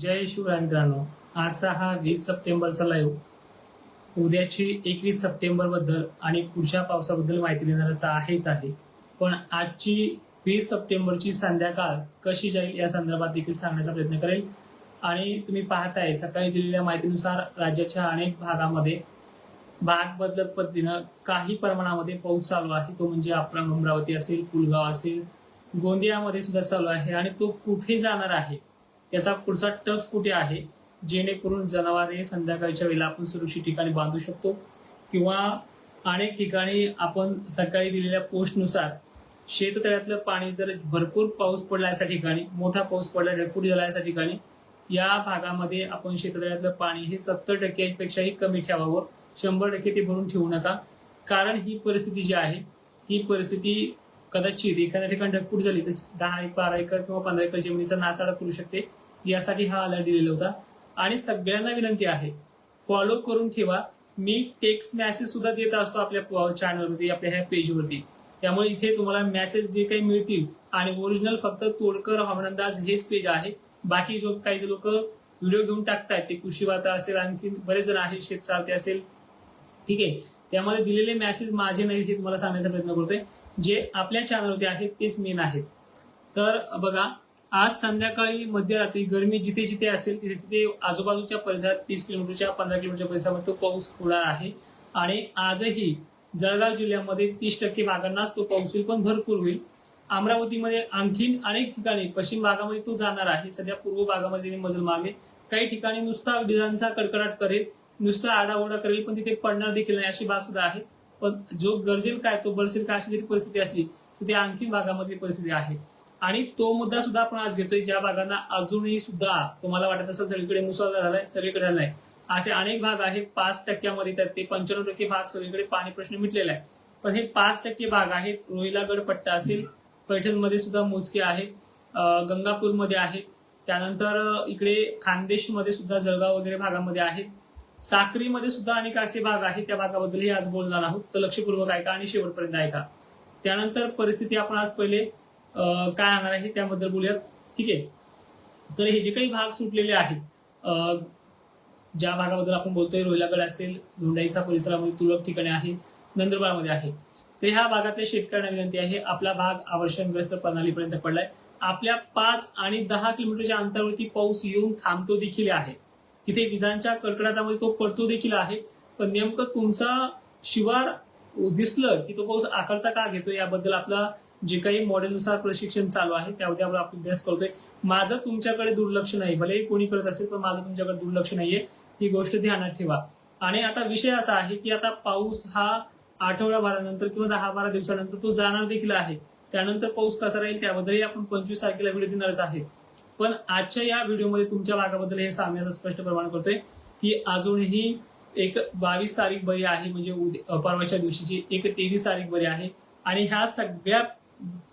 जय शिवराय मित्रांनो आजचा हा वीस सप्टेंबरचा लाईव्ह उद्याची एकवीस सप्टेंबरबद्दल आणि पुढच्या पावसाबद्दल माहिती देणाराचा आहेच आहे. पण आजची वीस सप्टेंबरची संध्याकाळ कशी जाईल या संदर्भात देखील सांगण्याचा प्रयत्न करेल. आणि तुम्ही पाहताय सकाळी दिलेल्या माहितीनुसार राज्याच्या अनेक भागामध्ये भाग बदलत पद्धतीनं काही प्रमाणामध्ये पाऊस चालू आहे. तो म्हणजे आपला अमरावती असेल पुलगाव असेल गोंदियामध्ये सुद्धा चालू आहे आणि तो कुठे जाणार आहे? त्याचा पुढचा टफ कुठे आहे? जेणेकरून जनावरे संध्याकाळच्या वेळेला आपण सुरक्षित ठिकाणी बांधू शकतो. किंवा अनेक ठिकाणी आपण सकाळी दिलेल्या पोस्टनुसार शेततळ्यातलं पाणी जर भरपूर पाऊस पडला अशा ठिकाणी मोठा पाऊस पडला ढगफुटी झाला अशा ठिकाणी या भागामध्ये आपण शेततळ्यातलं पाणी हे सत्तर टक्क्यापेक्षाही कमी ठेवावं. शंभर टक्के ते भरून ठेवू नका. कारण ही परिस्थिती जी आहे ही परिस्थिती कदाचित एखाद्या ठिकाणी ढगफूट झाली तर दहा एक बारा एकर किंवा पंधरा एकर जमिनीचा नासाडा करू शकते. यासाठी हा अलर्ट दिलेला होता. आणि सगळ्यांना विनंती आहे फॉलो करून ठेवा. मी टेक्स्ट मेसेज सुद्धा देत असतो आपल्या चॅनलवरती आपल्या ह्या पेजवरती त्यामुळे इथे तुम्हाला मेसेज जे काही मिळतील आणि ओरिजिनल फक्त तोडकर हवामानंदाज हेच पेज आहे. बाकी जो काही लोक व्हिडिओ घेऊन टाकतायत ते कृषी वार्ता असेल आणखी बरेच जण आहे शेतसारथे असेल. ठीक आहे. त्यामध्ये दिलेले मेसेज माझे नाही हे तुम्हाला सांगण्याचा प्रयत्न करतोय. जे आपल्या चॅनलवरती आहेत तेच मेन आहेत. तर बघा आज संध्याकाळी मध्यरात्री गरमी जिथे जिथे असेल तिथे तिथे आजूबाजूच्या परिसरात तीस किलोमीटरच्या पंधरा किलोमीटरच्या परिसरामध्ये तो पाऊस होणार आहे. आणि आजही जळगाव जिल्ह्यामध्ये तीस टक्के भागांनाच तो पाऊस होईल पण भरपूर होईल. अमरावतीमध्ये आणखीन अनेक ठिकाणी पश्चिम भागामध्ये तो जाणार आहे. सध्या पूर्व भागामध्ये मजल मारले. काही ठिकाणी नुसता विजांचा कडकडाट करेल नुसता आडाओरडा करेल पण तिथे पडणार देखील नाही अशी बाब सुद्धा आहे. पण जो गरजेल काय तो बरसेल काय अशी जरी परिस्थिती असली तिथे आणखी भागामध्ये परिस्थिती आहे. आणि तो मुद्दा सुद्धा आपण आज घेतोय. ज्या भागांना अजूनही सुद्धा तुम्हाला वाटत असेल सगळीकडे मुसळधार झालाय सगळीकडे झालाय. असे अनेक भाग आहेत. पाच टक्क्यामध्ये त्यात ते पंच्याण्णव टक्के भाग सगळीकडे पाणी प्रश्न मिटलेला आहे. पण हे पाच टक्के भाग आहेत. रोहिलागड पट्टा असेल पैठणमध्ये सुद्धा मोजके आहे गंगापूरमध्ये आहे. त्यानंतर इकडे खानदेशमध्ये सुद्धा जळगाव वगैरे भागामध्ये आहे साक्रीमध्ये सुद्धा अनेक असे भाग आहेत. त्या भागाबद्दलही आज बोलणार आहोत. तर लक्षपूर्वक ऐका आणि शेवटपर्यंत ऐका. त्यानंतर परिस्थिती आपण आज पहिले काय आणणार आहे त्याबद्दल बोलूयात. ठीक आहे. तर हे जे काही भाग सुटलेले आहेत अं, ज्या भागाबद्दल आपण बोलतोय रोहिलागड असेल धुंडाईचा परिसरामध्ये तुरळक ठिकाणी आहे नंदुरबारमध्ये आहे. तर ह्या भागातल्या शेतकऱ्यांना विनंती आहे आपला भाग आवर्षणग्रस्त प्रणालीपर्यंत पडलाय. आपल्या पाच आणि दहा किलोमीटरच्या अंतरावरती पाऊस येऊन थांबतो देखील आहे. तिथे विजांच्या कडकडाटामध्ये तो पडतो देखील आहे. पण नेमकं तुमचा शिवार दिसलं की तो पाऊस आकारता का घेतो याबद्दल आपला जे काही मॉडेलनुसार प्रशिक्षण चालू आहे त्यामध्ये आपण आपण अभ्यास करतोय. माझं तुमच्याकडे दुर्लक्ष नाही. भलेही कोणी करत असेल पण माझं तुमच्याकडे दुर्लक्ष नाहीये. ही गोष्ट ध्यानात ठेवा. आणि आता विषय असा आहे की आता पाऊस हा आठवड्याभरानंतर किंवा दहा बारा दिवसानंतर तो जाणार देखील आहे. त्यानंतर पाऊस कसा राहील त्याबद्दलही आपण पंचवीस तारखेला व्हिडिओ देणारच आहे. पण आजच्या या व्हिडिओमध्ये तुमच्या भागाबद्दल हे सांगण्याचं स्पष्ट प्रमाण करतोय की अजूनही एक बावीस तारीख बरी आहे म्हणजे उद्या- परवाच्या दिवशीची एक तेवीस तारीख बरी आहे. आणि ह्या सगळ्या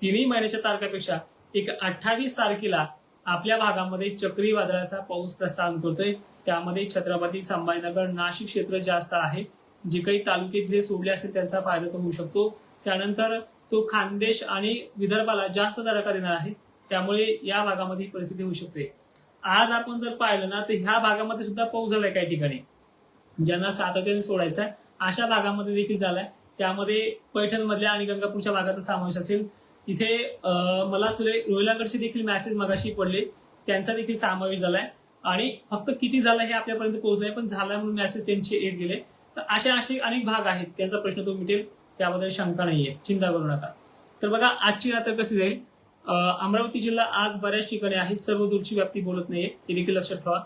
तिन्ही महिन्याच्या तारखेपेक्षा एक अठ्ठावीस तारखेला आपल्या भागामध्ये चक्रीवादळाचा पाऊस प्रस्थान करतोय. त्यामध्ये छत्रपती संभाजीनगर नाशिक क्षेत्र जास्त आहे. जे काही तालुक्यातले सोडले असतील त्यांचा फायदा तो होऊ शकतो. त्यानंतर तो खानदेश आणि विदर्भाला जास्त तडाखा देणार आहे. त्यामुळे या भागामध्ये ही परिस्थिती होऊ शकते. आज आपण जर पाहिलं ना तर ह्या भागामध्ये सुद्धा पाऊस झालाय काही ठिकाणी. ज्यांना सातत्याने सोडायचा आहे अशा भागामध्ये देखील झालाय. त्यामध्ये पैठण मधल्या आणि गंगापूरच्या भागाचा समावेश असेल. इथे मला तुले रोहिलागडचे देखील मेसेज मगाशी पडले. त्यांचा देखील समावेश झालाय. आणि फक्त किती झाला हे आपल्यापर्यंत पोहोचलंय पण झाला म्हणून मेसेज त्यांचे येत गेले. तर असे असे अनेक भाग आहेत. त्यांचा प्रश्न तो मिटेल. त्याबद्दल शंका नाहीये. चिंता करू नका. तर बघा आजची रात्र कशी जाईल? अमरावती जिल्हा आज बऱ्याच ठिकाणी आहे. सर्व दूरची व्याप्ती बोलत नाहीये. हे देखील लक्षात ठेवा.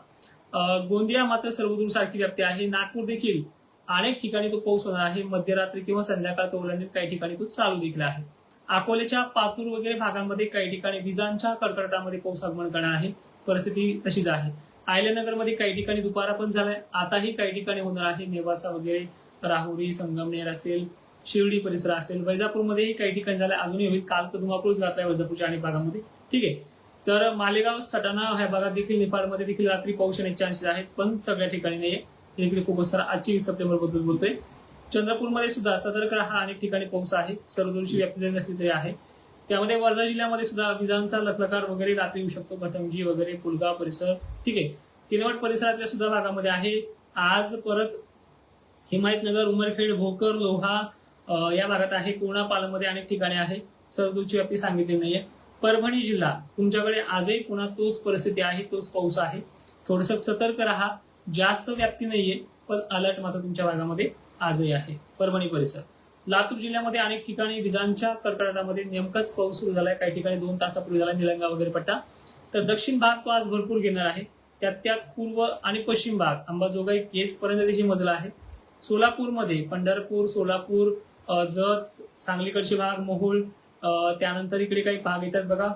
गोंदिया मात्र सर्वदूर सारखी व्याप्ती आहे. नागपूर देखील अनेक ठिकाणी तो पाऊस होणार आहे. मध्यरात्री किंवा संध्याकाळ तो काही ठिकाणी तो चालू देखील आहे. अकोल्याच्या पातूर वगैरे भागांमध्ये काही ठिकाणी विजांच्या कडकडाटामध्ये पाऊस आगमन करणार आहे. परिस्थिती तशीच आहे. आयल्यानगरमध्ये काही ठिकाणी दुपारा पण झालाय. आताही काही ठिकाणी होणार आहे. नेवासा वगैरे राहुरी संगमनेर असेल शिर्डी परिसर असेल वैजापूरमध्येही काही ठिकाणी झालाय. अजूनही होईल. काल तर धुमाकूळच घातलाय वैजापूरच्या अनेक भागामध्ये. ठीक आहे. तर मालेगाव सटाणा ह्या भागात देखील नेपाळमध्ये देखील रात्री पाऊस येण्याचे चान्सेस आहेत. पण सगळ्या ठिकाणी नाहीये. हे देखील फोकस करा आजची वीस सप्टेंबरबद्दल बोलतोय. चंद्रपूरमध्ये सुद्धा सतर्क राहा अनेक ठिकाणी पाऊस आहे. सर्वदूरची व्याप्ती जरी नसली तरी आहे. त्यामध्ये वर्धा जिल्ह्यामध्ये सुद्धा विजांचा लखलकार वगैरे रात्री येऊ शकतो. भटंगजी वगैरे पुलगाव परिसर ठीक आहे. किनवट परिसरातल्या सुद्धा भागामध्ये आहे. आज परत हिमायतनगर उमरखेड भोकर लोहा या भागात आहे. पूर्णा पालमध्ये अनेक ठिकाणी आहे. सर्वदूरची व्याप्ती सांगितली नाहीये. परभणी जिल्हा तुमच्याकडे आजही पुन्हा तोच परिस्थिती आहे तोच पाऊस आहे. थोडस सतर्क राहा. जास्त व्याप्ती नाहीये पण अलर्ट मात्र तुमच्या भागामध्ये आजही आहे. परभणी परिसर. लातूर जिल्ह्यामध्ये अनेक ठिकाणी विजांच्या कडकडाटामध्ये नेमकाच पाऊस सुरू झालाय. काही ठिकाणी दोन तासापूर्वी झाला निलंगा वगैरे पट्टा. तर दक्षिण भाग तो आज भरपूर घेणार आहे. त्यात त्यात पूर्व आणि पश्चिम भाग अंबाजोगाई केजपर्यंत त्याची मजला आहे. सोलापूरमध्ये पंढरपूर सोलापूर जत सांगलीकडचे भाग मोहोळ त्यानंतर इकडे काही भाग येतात बघा.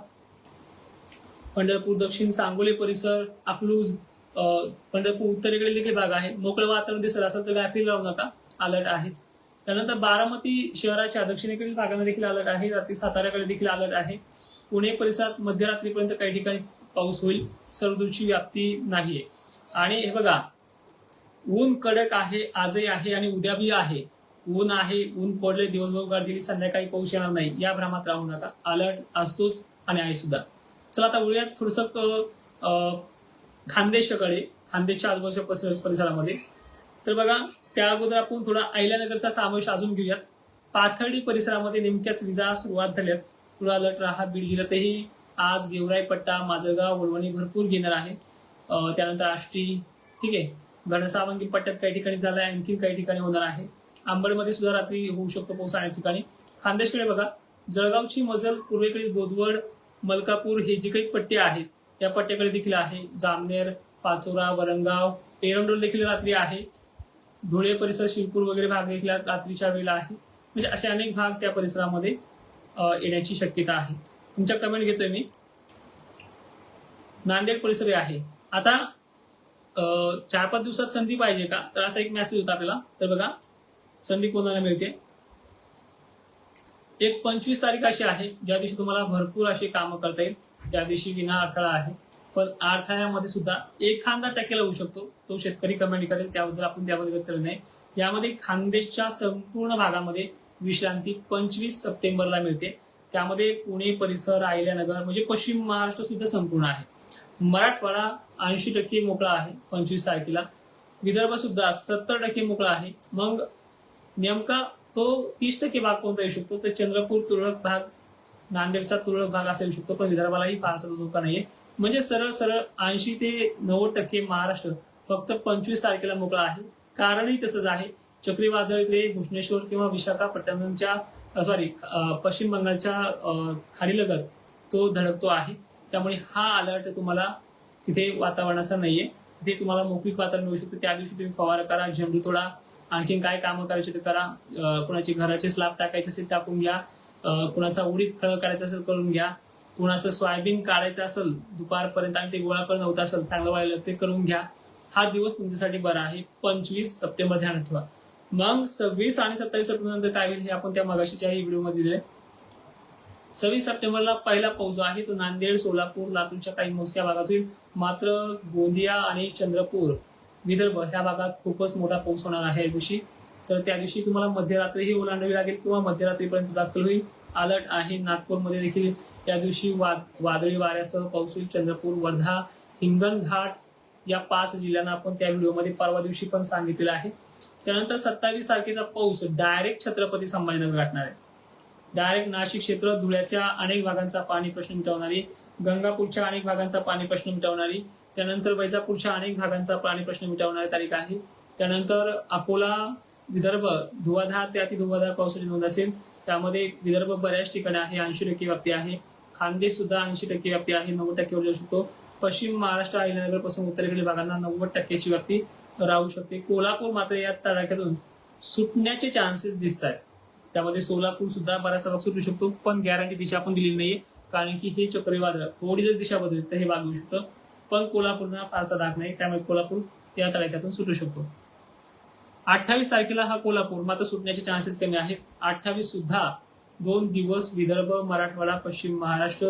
पंढरपूर दक्षिण सांगोले परिसर अकलूज पंढरपूर उत्तरेकडे देखील भाग आहे. मोकळं वातावरण दिसत असेल तर व्यापी राहू नका. अलर्ट आहेच. त्यानंतर बारामती शहराच्या दक्षिणेकडील भागांना देखील अलर्ट आहे. रात्री साताऱ्याकडे देखील अलर्ट आहे. पुणे परिसरात मध्यरात्रीपर्यंत काही ठिकाणी पाऊस होईल. सर्वदूरची व्याप्ती नाहीये. आणि हे बघा ऊन कडक आहे आजही आहे आणि उद्या बी आहे. ऊन आहे ऊन पडले दिवसभर गाठ दिली संध्याकाळी पाऊस येणार नाही. या भ्रमात राहू नका. अलर्ट असतोच आणि आहे सुद्धा. चला आता वळूयात थोडस खानदेशकडे खानदेशच्या आजूबाजूच्या परिसर- परिसरामध्ये. तर बघा त्या अगोदर आपण थोडा अहिल्यानगरचा समावेश अजून घेऊयात. पाथर्डी परिसरामध्ये नेमक्याच विजा सुरुवात झाल्यात तुळा अलर्ट राहा बीड जिल्ह्यातही आज गेवराई पट्टा माजलगाव वळवणी भरपूर घेणार आहे. त्यानंतर आष्टी ठीक आहे घनसावंगी पट्ट्यात काही ठिकाणी झालाय आणखी काही ठिकाणी होणार आहे. आंबडमध्ये सुद्धा रात्री होऊ शकतो पाऊस अनेक ठिकाणी. खानदेशकडे बघा जळगावची मजल पूर्वेकडील बोदवड मलकापूर हे जे काही पट्टे आहेत या पट्ट्याकडे देखील आहे. जामनेर पाचोरा वरंगाव एरंडोल देखील रात्री आहे. धुळे परिसर शिरपूर वगैरे भाग देखील रात्रीच्या वेळेला आहे. म्हणजे असे अनेक भाग त्या परिसरामध्ये येण्याची शक्यता आहे. तुमच्या कमेंट घेतोय मी. नांदेड परिसर आहे. आता चार पाच दिवसात संधी पाहिजे का? तर असा एक मेसेज होता आपल्याला. तर बघा संधी कोणाला मिळते? एक पंचवीस तारीख अशी आहे ज्या दिवशी तुम्हाला भरपूर अशी कामं करता येईल. त्या दिवशी विना अडथळा आहे. पण अडथळ्यामध्ये सुद्धा एखादा टक्के होऊ शकतो. तो शेतकरी कमेंट करेल त्याबद्दल आपण त्याबद्दल उत्तर नाही. यामध्ये खानदेशच्या संपूर्ण भागामध्ये विश्रांती पंचवीस सप्टेंबरला मिळते. त्यामध्ये पुणे परिसर आयल्यानगर म्हणजे पश्चिम महाराष्ट्र सुद्धा संपूर्ण आहे. मराठवाडा ऐंशी टक्के मोकळा आहे पंचवीस तारखेला. विदर्भ सुद्धा सत्तर टक्के मोकळा आहे. मग नेमका तो तीस टक्के भाग कोणता येऊ शकतो? तर चंद्रपूर तुरळक भाग नांदेडचा तुरळक भाग असा येऊ शकतो पण विदर्भालाही फारसा धोका नाहीये. म्हणजे सरळ सरळ ऐंशी ते नव्वद टक्के महाराष्ट्र फक्त पंचवीस तारखेला मोकळा आहे. कारणही तसंच आहे. चक्रीवादळ इकडे भुवनेश्वर किंवा विशाखापट्टणमच्या सॉरी पश्चिम बंगालच्या अ, खाडीलगत तो धडकतो आहे. त्यामुळे हा अलर्ट तुम्हाला तिथे वातावरणाचा नाहीये. तिथे तुम्हाला मोकळीक वातावरण मिळू शकतं. त्या दिवशी तुम्ही फवारा करा झेंडू तोडा आणखीन काय कामं करायचे ते करा. अ, कुणाची घराचे स्लॅब टाकायचे असेल टाकून घ्या. कुणाचा उडीद खळ करायचं असेल करून घ्या. कुणाचं सोयाबीन काढायचं असेल दुपारपर्यंत आणि ते गोळापर्यंत होत असेल चांगलं वाढलं ते करून घ्या. हा दिवस तुमच्यासाठी बरा आहे. पंचवीस सप्टेंबर ध्यान ठेवा. मग सव्वीस आणि सत्तावीस सप्टेंबर नंतर काय होईल हे आपण त्या मगाशीच्याही व्हिडिओमध्ये दिले सव्वीस सप्टेंबरला पहिला पाऊस जो आहे तो नांदेड सोलापूर लातूरच्या काही मोजक्या भागात होईल. मात्र गोंदिया आणि चंद्रपूर विदर्भ ह्या भागात खूपच मोठा पाऊस होणार आहे या दिवशी. तर त्या दिवशी तुम्हाला मध्यरात्रीही ओलांडावी लागेल किंवा मध्यरात्रीपर्यंत दाखल होईल. अलर्ट आहे. नागपूरमध्ये देखील या दिवशी वाद वादळी वाऱ्यासह पाऊस होईल चंद्रपूर वर्धा हिंगणघाट या पाच जिल्ह्यांना आपण त्या व्हिडिओमध्ये परवा दिवशी पण सांगितलेलं आहे. त्यानंतर सत्तावीस तारखेचा पाऊस डायरेक्ट छत्रपती संभाजीनगर गाठणार आहे. डायरेक्ट नाशिक क्षेत्र धुळ्याच्या अनेक भागांचा पाणी प्रश्न मिटवणारी गंगापूरच्या अनेक भागांचा पाणी प्रश्न मिटवणारी त्यानंतर वैजापूरच्या अनेक भागांचा पाणी प्रश्न मिटवणारी तारीख आहे. त्यानंतर अकोला विदर्भ धुवाधार ते अति धुवाधार पावसाची नोंद असेल. त्यामध्ये विदर्भ बऱ्याच ठिकाणी आहे ऐंशी टक्के व्याप्ती आहे. खानदेश सुद्धा ऐंशी टक्के व्याप्ती आहे नव्वद टक्केवर जाऊ शकतो. पश्चिम महाराष्ट्र अहिल्यानगरपासून उत्तरेकडील भागांना नव्वद टक्क्याची व्याप्ती राहू शकते. कोल्हापूर मात्र या तडाख्यातून सुटण्याचे चान्सेस दिसत आहेत त्यामध्ये सोलापूर सुद्धा बराचसा भाग सुटू शकतो पण गॅरंटी दिशा आपण दिलेली नाहीये. कारण की हे चक्रीवादळ थोडी जर दिशा बदलली तर हे भाग होऊ शकतं. पण कोल्हापूरना फारसा दाग नाही त्यामुळे कोल्हापूर या तडाख्यातून सुटू शकतो. अठ्ठावीस तारखेला हा कोल्हापूर मात्र सुटण्याचे चान्सेस कमी आहेत. अठ्ठावीस सुद्धा दोन दिवस विदर्भ मराठवाडा पश्चिम महाराष्ट्र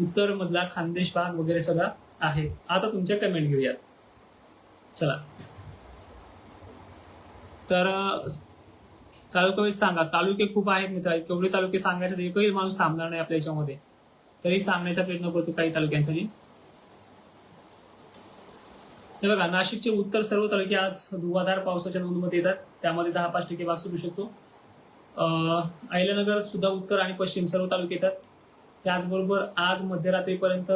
उत्तर मधला खानदेश भाग वगैरे सगळा आहे. आता तुमच्या कमेंट घेऊयात. चला. तर तालुका सांगा तालुके खूप आहेत मित्र केवढे तालुके सांगायचे तर एकही माणूस थांबणार नाही आपल्या याच्यामध्ये. तरी सांगण्याचा प्रयत्न करतो काही तालुक्यांसाठी. हे बघा नाशिकचे उत्तर सर्व तालुके आज धुवाधार पावसाच्या नोंदमध्ये येतात. त्यामध्ये दहा पाच टक्के भाग सुटू शकतो. अहिल्यानगर सुद्धा उत्तर आणि पश्चिम सर्व तालुके येतात. त्याचबरोबर आज मध्यरात्रीपर्यंत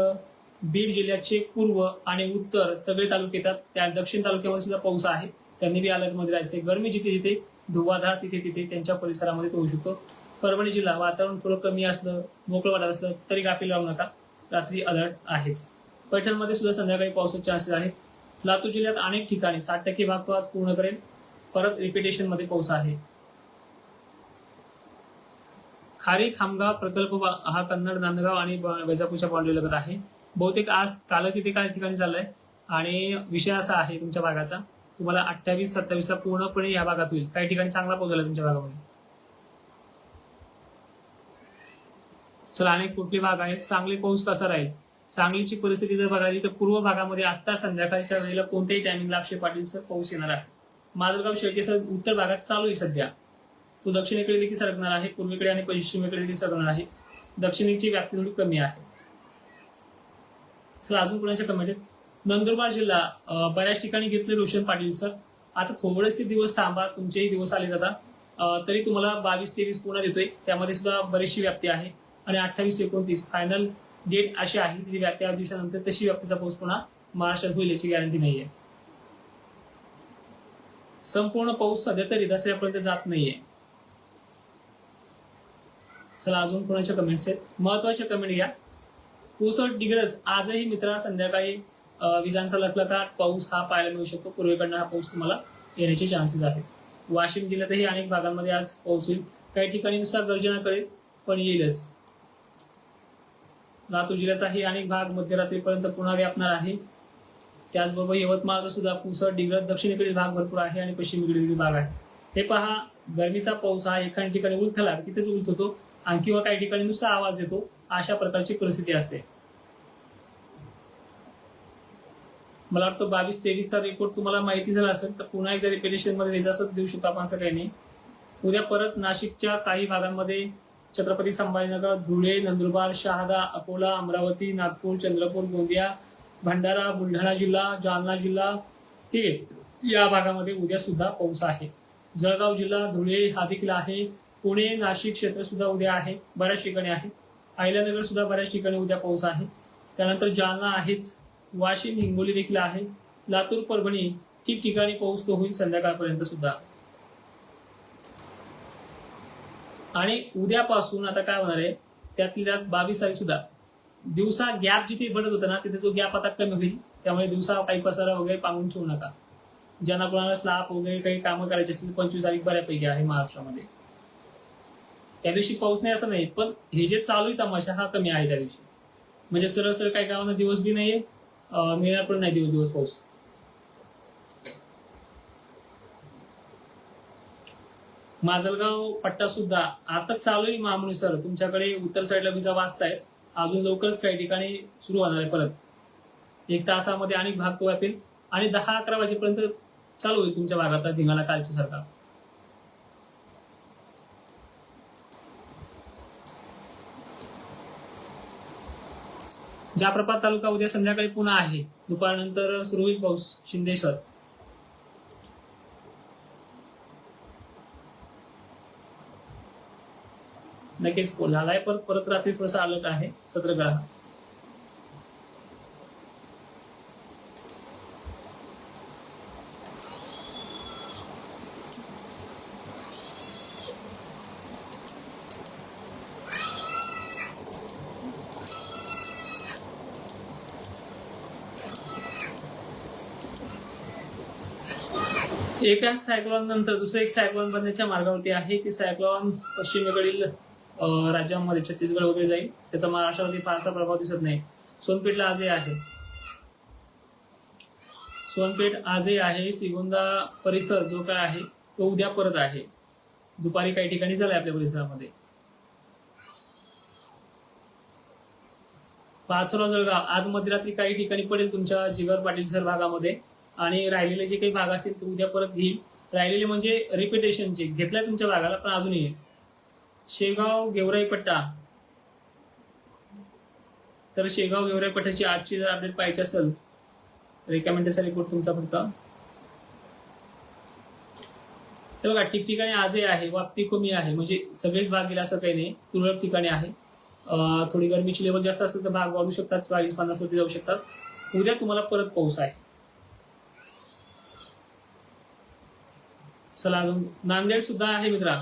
बीड जिल्ह्याचे पूर्व आणि उत्तर सगळे तालुके येतात. त्या दक्षिण तालुक्यामध्ये सुद्धा पाऊस आहे. त्यांनी बी अलर्टमध्ये राहायचे गरमी जिथे जिथे धुवाधार तिथे तिथे त्यांच्या परिसरामध्ये तो होऊ शकतो. परभणी जिल्हा वातावरण थोडं कमी असलं मोकळं वाटत असलं तरी गाफील राहू नका. रात्री अलर्ट आहेच. पैठणमध्ये सुद्धा संध्याकाळी पावसाचे चान्सेस आहेत. लातूर जिल्ह्यात अनेक ठिकाणी साठ टक्के भाग तो आज पूर्ण करेल. परत रिपिटेशनमध्ये पाऊस आहे. खारी खामगाव प्रकल्प हा कन्नड नांदगाव आणि वैजापूरच्या बाउंड्री लगत आहे. बहुतेक आज काल तिथे काही ठिकाणी झालंय आणि विषय असा आहे तुमच्या भागाचा तुम्हाला अठ्ठावीस सत्तावीस ला पूर्णपणे या भागात होईल. काही ठिकाणी चांगला पाऊस झाला तुमच्या भागामध्ये. चला अनेक कुठले भाग आहेत. चांगले पाऊस कसा राहील? सांगलीची परिस्थिती जर बघायची तर पूर्व भागामध्ये आता संध्याकाळच्या वेळेला कोणत्याही टायमिंगला अक्षय पाटीलचा पाऊस येणार आहे. माजलगाव शेळकेसह उत्तर भागात चालू आहे सध्या. तो दक्षिणेकडे देखील सरकणार आहे पूर्वेकडे आणि पश्चिमेकडे देखील सरकणार आहे. दक्षिणेची व्याप्ती थोडी कमी आहे. सर अजून कोणाच्या कमेंट आहेत? नंदुरबार जिल्हा बऱ्याच ठिकाणी घेतले रोशन पाटील सर. आता थोडेसे दिवस थांबा तुमचेही दिवस आले जातात तरी तुम्हाला बावीस तेवीस पूर्ण देतोय. त्यामध्ये सुद्धा बरीचशी व्याप्ती आहे. आणि अठ्ठावीस एकोणतीस फायनल डेट अशी आहे तरी त्या दिवसानंतर तशी व्याप्तीचा पाऊस पुन्हा महाराष्ट्रात होईल याची गॅरंटी नाहीये. संपूर्ण पाऊस सध्या तरी दसऱ्यापर्यंत जात नाहीये. चला अजून कोणाच्या कमेंट्स आहेत? महत्त्वाच्या कमेंट घ्या. कोसळ डिग्रज आजही मित्रा संध्याकाळी विजांचा लखलखाट पाऊस हा पाहायला मिळू शकतो. पूर्वेकडनं हा पाऊस तुम्हाला येण्याचे चान्सेस आहेत. वाशिम जिल्ह्यातही अनेक भागांमध्ये आज पाऊस होईल. काही ठिकाणी नुसता गर्जना करेल पण येईलच. लातूर जिल्ह्याचाही अनेक भाग मध्यरात्रीपर्यंत पुन्हा व्यापणार आहे. त्याचबरोबर यवतमाळचा सुद्धा पुसट डिग्रज दक्षिणेकडील भाग भरपूर आहे आणि पश्चिमेकडील भाग आहे. हे पहा गरमीचा पाऊस हा एका ठिकाणी उलथला तिथेच उलथतो आणि किंवा काही ठिकाणी नुसता आवाज देतो अशा प्रकारची परिस्थिती असते. मला वाटतं बावीस तेवीसचा रिपोर्ट तुम्हाला माहिती झाला असेल तर पुन्हा एकदा रिपिटेशनमध्ये असं देऊ शकतो आपण असं काही नाही. उद्या परत नाशिकच्या काही भागांमध्ये छत्रपती संभाजीनगर धुळे नंदुरबार शहादा अकोला अमरावती नागपूर चंद्रपूर गोंदिया भंडारा बुलढाणा जिल्हा जालना जिल्हा ठीक आहे या भागामध्ये उद्या सुद्धा पाऊस आहे. जळगाव जिल्हा धुळे हा देखील आहे. पुणे नाशिक क्षेत्र सुद्धा उद्या आहे. बऱ्याच ठिकाणी आहे. अहिल्यानगर सुद्धा बऱ्याच ठिकाणी उद्या पाऊस आहे. त्यानंतर जालना आहेच. वाशिम हिंगोली देखील आहे. लातूर परभणी ठिकठिकाणी पाऊस तो होईल संध्याकाळपर्यंत सुद्धा. आणि उद्यापासून आता काय होणार आहे त्यातली त्यात बावीस तारीख सुद्धा. दिवसा गॅप जिथे पडत होता ना तिथे तो गॅप आता कमी होईल. त्यामुळे दिवसा काही पसारा वगैरे पांगून ठेवू नका. ज्यांना कोणाला स्लाप वगैरे काही कामं करायची असतील पंचवीस तारीख बऱ्यापैकी आहे महाराष्ट्रामध्ये. त्या दिवशी पाऊस नाही असं नाही पण हे जे चालू आहे तमाशा हा कमी आहे त्या दिवशी. म्हणजे सरळ सरळ काही गावांना दिवस बी नाहीये मिळणार पण नाही दिवस दिवस पाऊस. माजलगाव पट्टा सुद्धा आता चालू आहे मामूली सर. तुमच्याकडे उत्तर साईडला विजा वाचतायत अजून लवकरच काही ठिकाणी सुरू होणार आहे परत. एक तासामध्ये अनेक भाग तो व्यापेल. आणि दहा अकरा वाजेपर्यंत चालू होईल तुमच्या भागात धिंगाणा कालच्या सरकार. जाप्रपात तालुका उद्या संध्याकाळी पुन्हा आहे. दुपारनंतर सुरू होईल पाऊस. शिंदे सर. नक्कीच झालाय पण परत रात्री थोडस अलर्ट आहे सतर्क राहा एका सायक्लॉन नंतर दुसरं एक सायक्लॉन बनण्याच्या मार्गावरती आहे की सायक्लॉन पश्चिमेकडील राज्यांमध्ये छत्तीसगड वगैरे जाईल. त्याचा महाराष्ट्रावरती फारसा प्रभाव दिसत नाही. सोनपेठला आजही आहे. सोनपेठ आजही आहे. सिगोंदा परिसर जो काय आहे तो उद्या परत आहे. दुपारी काही ठिकाणी झालाय आपल्या परिसरामध्ये. पाचोला जळगाव आज मध्यरात्री काही ठिकाणी पडेल तुमच्या जिगर पाटील सर भागामध्ये. आणि राहिलेले जे काही भाग असतील ते उद्या परत घेईल राहिलेले म्हणजे रिपिटेशनचे घेतलाय तुमच्या भागाला पण अजूनही आहे. शेगाव गेवराईपट्टा तर शेगाव गेवराईपट्ट्याची आजची जर अपडेट पाहिजे असेल तर एका मिनिटाचा रिपोर्ट तुमचा फक्त. हे बघा ठिकठिकाणी आजही आहे वापती कमी आहे म्हणजे सगळेच भाग गेला असं काही नाही तुरळक ठिकाणी आहे. थोडी गरमीची लेवल जास्त असेल तर भाग वाढू शकतात चाळीस पन्नास वरती जाऊ शकतात. उद्या तुम्हाला परत पाऊस आहे. चला अजून नांदेड सुद्धा आहे मित्रा.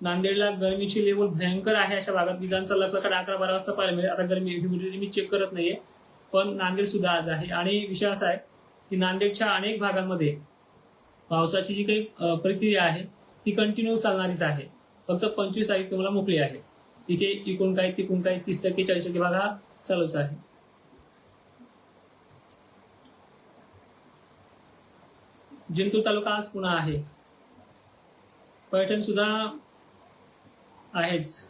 नांदेडला गरमीची लेवल भयंकर आहे अशा भागात. विजांचा लकडा अकरा बारा वाजता पाहायला मिळेल. आता गरमी ह्युमिडिटी मी चेक करत नाहीये. पण नांदेड सुद्धा आज आहे. आणि विषय असा आहे की नांदेडच्या अनेक भागांमध्ये पावसाची जी काही प्रक्रिया आहे ती कंटिन्यू चालणारीच आहे. फक्त पंचवीस तारीख तुम्हाला मोकळी आहे. तिथे इकून काही तिकून काही तीस टक्के चाळीस टक्के भाग हा चालूच आहे. जिंतूर तालुका आज पुन्हा आहे. पैठण सुद्धा आहेच.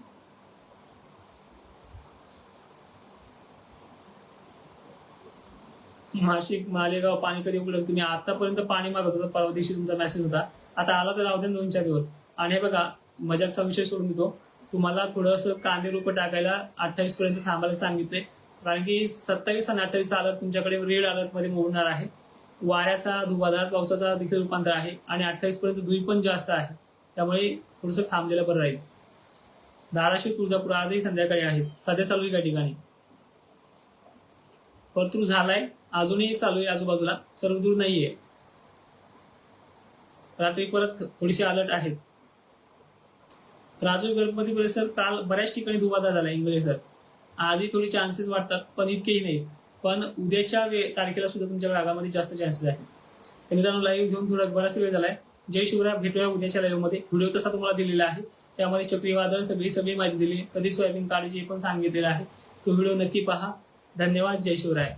नाशिक मालेगाव पाणी कधी उपलब्ध तुम्ही आतापर्यंत पाणी मागत होता परवा दिवशी तुमचा मेसेज होता. आता आला तर राहू दोन चार दिवस. आणि बघा मजाकचा विषय सोडून देतो. तुम्हाला थोडंसं कांदे रोपं टाकायला अठ्ठावीस पर्यंत थांबायला सांगितले. कारण की सत्तावीस आणि अठ्ठावीस अलर्ट तुमच्याकडे रेड अलर्टमध्ये मोडणार आहे. वाऱ्याचा धुवाधार पावसाचा देखील रूपांतर आहे. आणि अठ्ठावीस पर्यंत धुई पण जास्त आहे. त्यामुळे थोडंसं थांबलेलं बरं राहील. धाराशिव तुळजापूर आजही संध्याकाळी आहे सध्या चालू आहे का ठिकाणी? परतूर झालाय. अजूनही चालू आहे आजूबाजूला. सर्व दूर नाहीये. रात्री परत थोडीशी अलर्ट आहेत. राजू गणपती परिसर काल बऱ्याच ठिकाणी दुबादा झाला इंग्रजी सर. आजही थोडी चान्सेस वाटतात पण इतकेही नाही. पण उद्याच्या वे- तारखेला सुद्धा तुमच्या भागामध्ये जास्त चान्सेस आहेत. तर मित्रांनो लाईव्ह घेऊन थोडा बराच वेळ झालाय. जय शिवराय भेटूया उद्याच्या लाईव्हमध्ये. व्हिडिओ तसा तुम्हाला दिलेला आहे. त्यामध्ये चक्रीवादळ सगळी सगळी माहिती दिली. कधी सोयाबीन काढायची हे पण सांगितलेलं आहे. तो व्हिडिओ नक्की पहा. धन्यवाद. जय शिवराय.